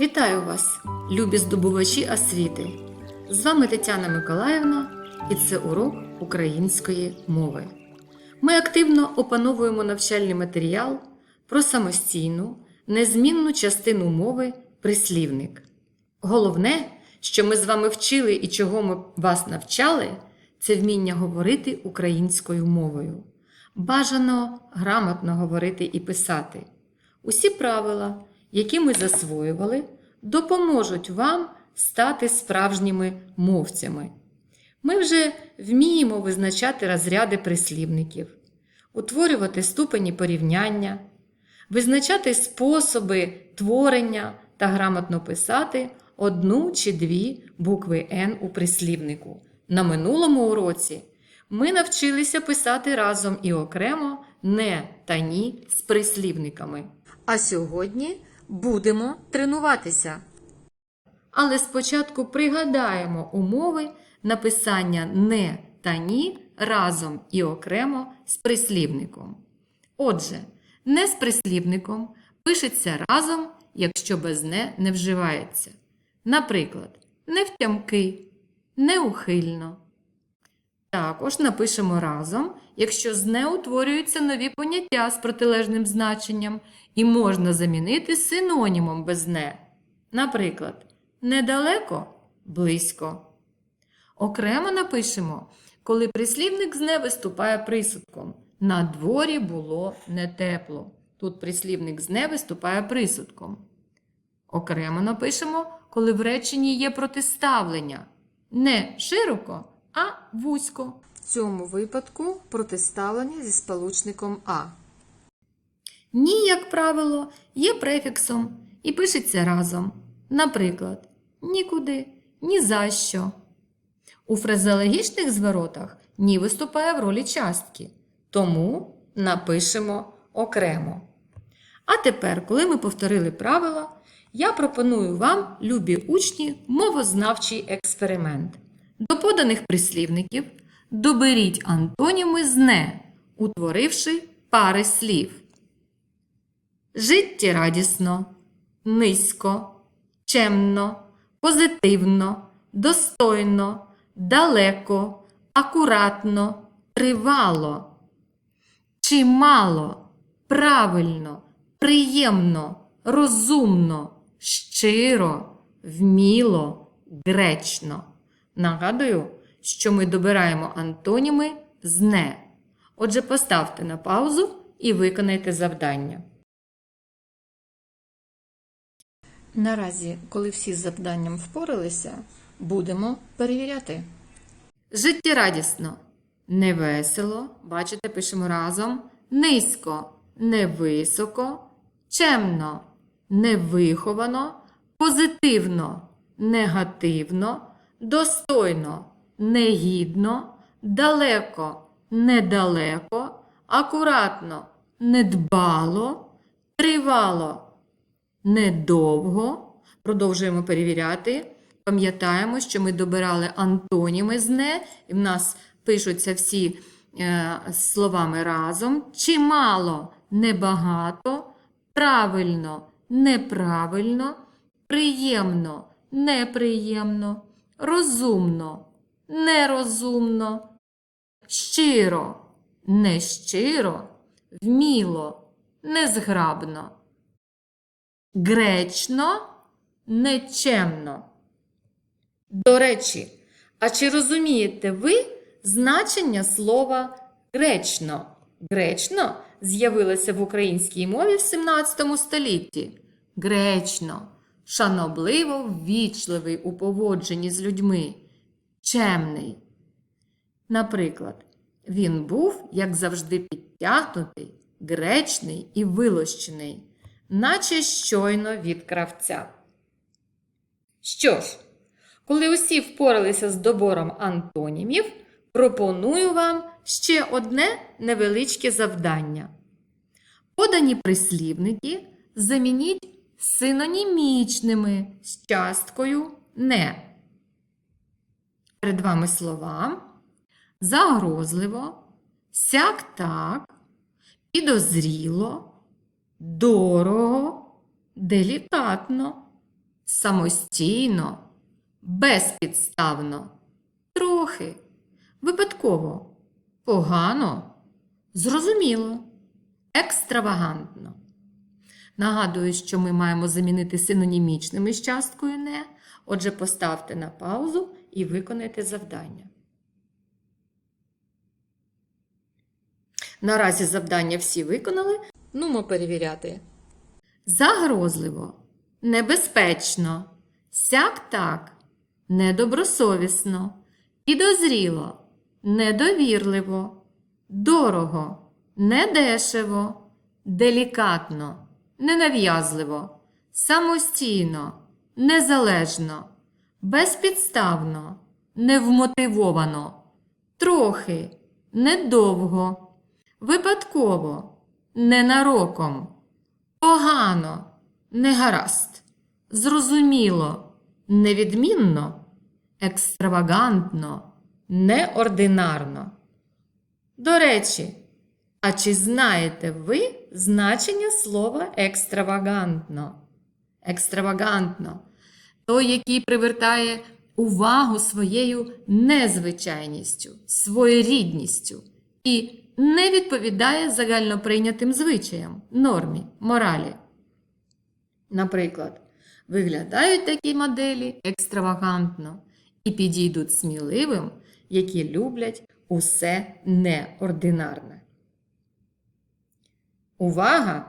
Вітаю вас, любі здобувачі освіти! З вами Тетяна Миколаївна і це урок української мови. Ми активно опановуємо навчальний матеріал про самостійну, незмінну частину мови прислівник. Головне, що ми з вами вчили і чого ми вас навчали, це вміння говорити українською мовою. Бажано грамотно говорити і писати. Усі правила, які ми засвоювали, допоможуть вам стати справжніми мовцями. Ми вже вміємо визначати розряди прислівників, утворювати ступені порівняння, визначати способи творення та грамотно писати одну чи дві букви Н у прислівнику. На минулому уроці ми навчилися писати разом і окремо не та ні з прислівниками. А сьогодні будемо тренуватися. Але спочатку пригадаємо умови написання не та ні разом і окремо з прислівником. Отже, не з прислівником пишеться разом, якщо без не не вживається. Наприклад, невтямки, неухильно. Також напишемо разом, якщо з утворюються нові поняття з протилежним значенням і можна замінити синонімом без не. Наприклад, недалеко близько. Окремо напишемо, коли прислівник з не виступає присудком. На дворі було не тепло. Тут прислівник з не виступає присудком. Окремо напишемо, коли в реченні є протиставлення. Не широко, а вузько. В цьому випадку протиставлення зі сполучником А. Ні, як правило, є префіксом і пишеться разом. Наприклад, нікуди, ні за що. У фразеологічних зворотах ні виступає в ролі частки, тому напишемо окремо. А тепер, коли ми повторили правила, я пропоную вам, любі учні, мовознавчий експеримент. До поданих прислівників доберіть антоніми з не, утворивши пари слів. Життєрадісно, низько, чемно, позитивно, достойно, далеко, акуратно, тривало, чимало, правильно, приємно, розумно, щиро, вміло, гречно. Нагадую, що ми добираємо антоніми з не. Отже, поставте на паузу і виконайте завдання. Наразі, коли всі з завданням впоралися, будемо перевіряти. Життєрадісно, невесело, бачите, пишемо разом, низько, невисоко, чемно, невиховано, позитивно, негативно, достойно, негідно, далеко, недалеко, акуратно, недбало, тривало недовго. Продовжуємо перевіряти. Пам'ятаємо, що ми добирали антоніми з не, і в нас пишуться всі е, словами разом. Чимало, небагато, правильно, неправильно, приємно, неприємно, розумно, нерозумно, щиро, нещиро, вміло, незграбно. Гречно, нечемно. До речі, а чи розумієте ви значення слова гречно? Гречно з'явилося в українській мові в 17 столітті. Гречно, шанобливо ввічливий у поводженні з людьми, чемний. Наприклад, він був, як завжди, підтягнутий, гречний і вилощений наче щойно від кравця. Що ж, коли усі впоралися з добором антонімів, пропоную вам ще одне невеличке завдання. Подані прислівники замініть синонімічними з часткою не. Перед вами слова загрозливо, сяк так, підозріло, дорого, делікатно, самостійно, безпідставно, трохи, випадково, погано, зрозуміло, екстравагантно. Нагадую, що ми маємо замінити синонімічними з часткою не. Отже, поставте на паузу і виконайте завдання. Наразі завдання всі виконали. Нумо перевіряти. Загрозливо, небезпечно, сяк так, недобросовісно, підозріло, недовірливо, дорого, недешево, делікатно, ненав'язливо, самостійно, незалежно, безпідставно, невмотивовано, трохи, недовго, випадково, ненароком, погано, негаразд, зрозуміло, невідмінно, екстравагантно, неординарно. До речі, а чи знаєте ви значення слова екстравагантно? Екстравагантно той, який привертає увагу своєю незвичайністю, своєрідністю і не відповідає загальноприйнятим звичаям, нормі, моралі. Наприклад, виглядають такі моделі екстравагантно і підійдуть сміливим, які люблять усе неординарне. Увага!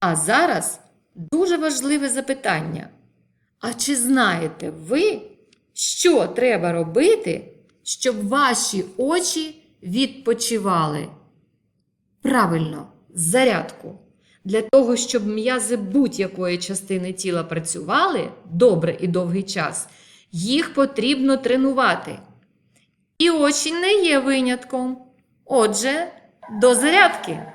А зараз дуже важливе запитання. А чи знаєте ви, що треба робити, щоб ваші очі відпочивали? Правильно, зарядку. Для того, щоб м'язи будь-якої частини тіла працювали добре і довгий час, їх потрібно тренувати. І очі не є винятком. Отже, до зарядки.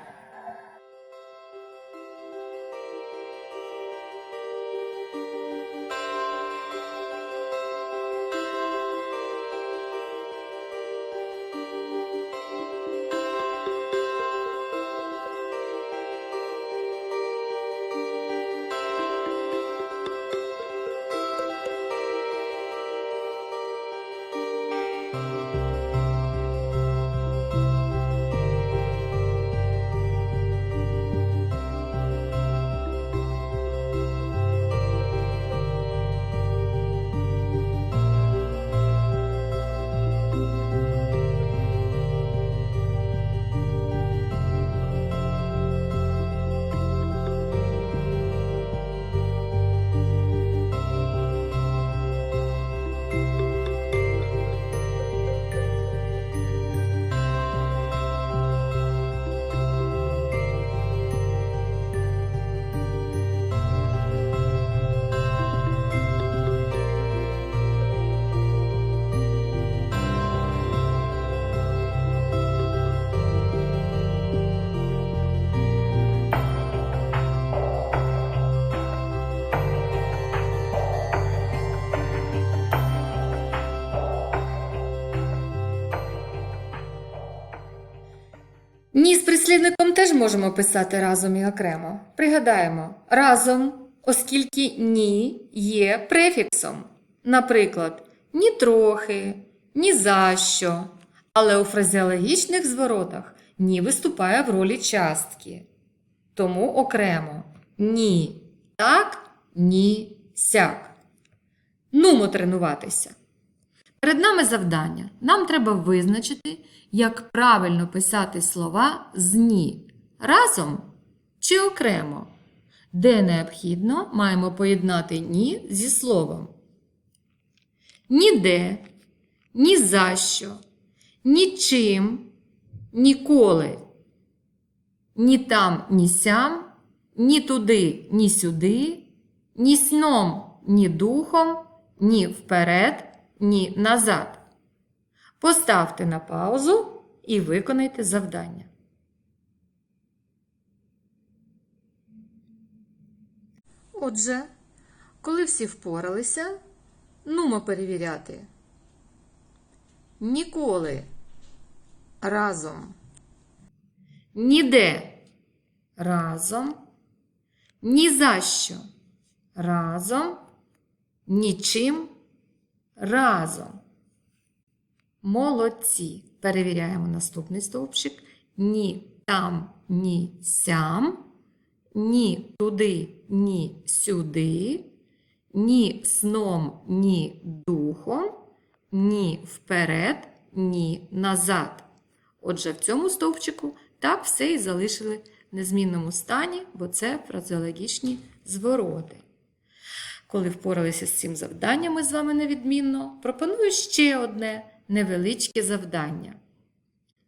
Ні з прислівником теж можемо писати разом і окремо. Пригадаємо, разом, оскільки ні є префіксом. Наприклад, ні трохи, ні за що. Але у фразеологічних зворотах ні виступає в ролі частки. Тому окремо ні так, ні сяк. Нумо тренуватися. Перед нами завдання. Нам треба визначити, як правильно писати слова з ні разом чи окремо. Де необхідно, маємо поєднати ні зі словом. Ніде, ні за що, нічим, ніколи. Ні там, ні сям, ні туди, ні сюди, ні сном, ні духом, ні вперед, ні назад. Поставте на паузу і виконайте завдання. Отже, коли всі впоралися, нумо перевіряти. Ніколи разом. Ніде разом. Ні за що разом. нічим разом. Молодці. Перевіряємо наступний стовпчик. Ні там, ні сям, ні туди, ні сюди, ні сном, ні духом, ні вперед, ні назад. Отже, в цьому стовпчику так все і залишили в незмінному стані, бо це фразеологічні звороти. Коли впоралися з цим завданням ми з вами невідмінно, пропоную ще одне невеличке завдання.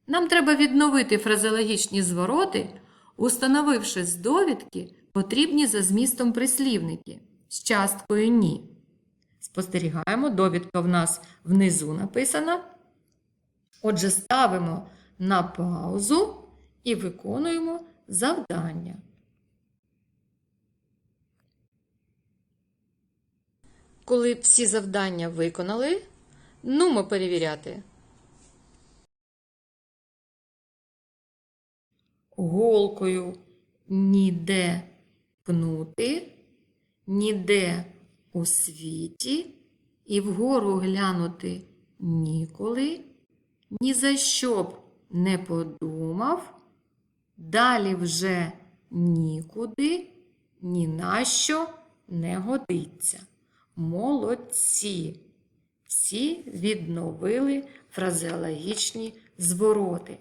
Нам треба відновити фразеологічні звороти, установивши з довідки потрібні за змістом прислівники з часткою ні. Спостерігаємо, довідка в нас внизу написана. Отже, ставимо на паузу і виконуємо завдання. Коли всі завдання виконали, нумо перевіряти. Голкою ніде пнути, ніде у світі і вгору глянути ніколи, ні за що б не подумав, далі вже нікуди, ні на що не годиться. Молодці! Всі відновили фразеологічні звороти.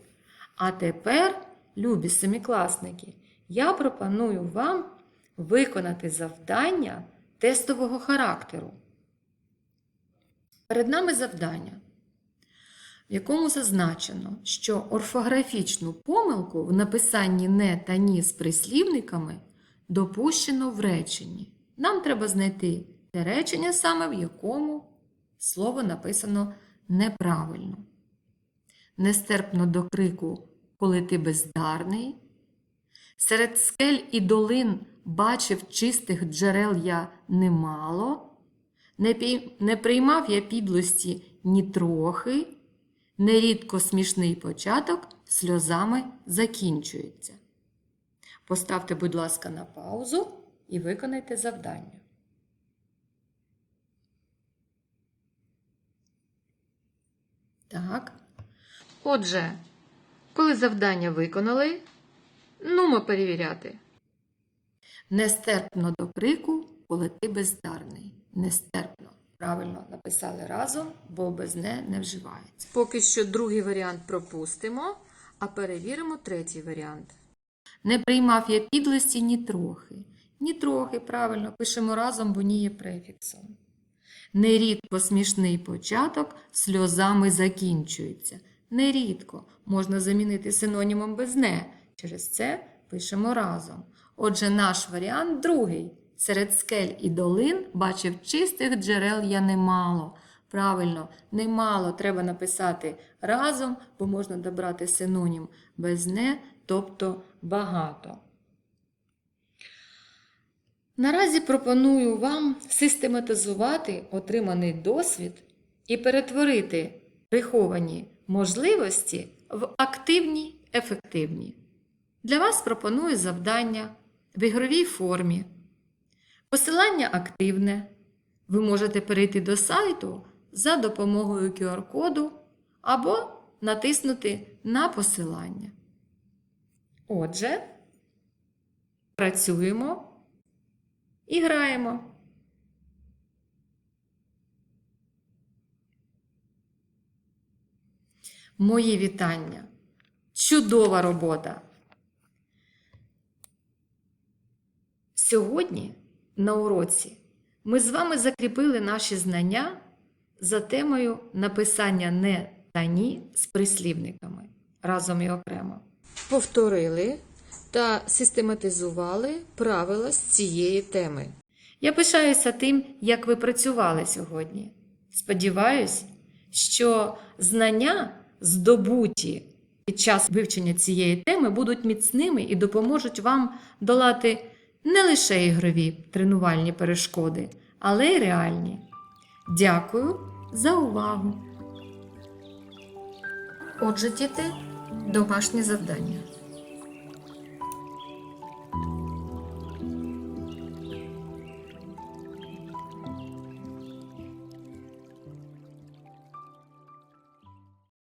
А тепер, любі семикласники, я пропоную вам виконати завдання тестового характеру. Перед нами завдання, в якому зазначено, що орфографічну помилку в написанні не та ні з прислівниками допущено в реченні. Нам треба знайти те речення саме, в якому слово написано неправильно. Нестерпно до крику, коли ти бездарний. Серед скель і долин бачив чистих джерел я немало, не, пій- не приймав я підлості ні трохи, нерідко смішний початок сльозами закінчується. Поставте, будь ласка, на паузу і виконайте завдання. Так. Отже, коли завдання виконали, нумо перевіряти. Нестерпно до крику, коли ти бездарний. Нестерпно. Правильно написали разом, бо без не не вживається. Поки що другий варіант пропустимо, а перевіримо третій варіант. Не приймав я підлості ні трохи. Ні трохи, правильно, пишемо разом, бо ні є префіксом. Нерідко смішний початок сльозами закінчується. Нерідко можна замінити синонімом без не. Через це пишемо разом. Отже, наш варіант другий. Серед скель і долин бачив чистих джерел я немало. Правильно, немало треба написати разом, бо можна добрати синонім без не, тобто багато. Наразі пропоную вам систематизувати отриманий досвід і перетворити приховані можливості в активні ефективні. Для вас пропоную завдання в ігровій формі. Посилання активне. Ви можете перейти до сайту за допомогою QR-коду або натиснути на посилання. Отже, працюємо і граємо. Мої вітання. Чудова робота! Сьогодні на уроці ми з вами закріпили наші знання за темою написання не та ні з прислівниками разом і окремо. Повторили та систематизували правила з цієї теми. Я пишаюся тим, як ви працювали сьогодні. Сподіваюсь, що знання, здобуті під час вивчення цієї теми, будуть міцними і допоможуть вам долати не лише ігрові тренувальні перешкоди, але й реальні. Дякую за увагу! Отже, діти, домашнє завдання.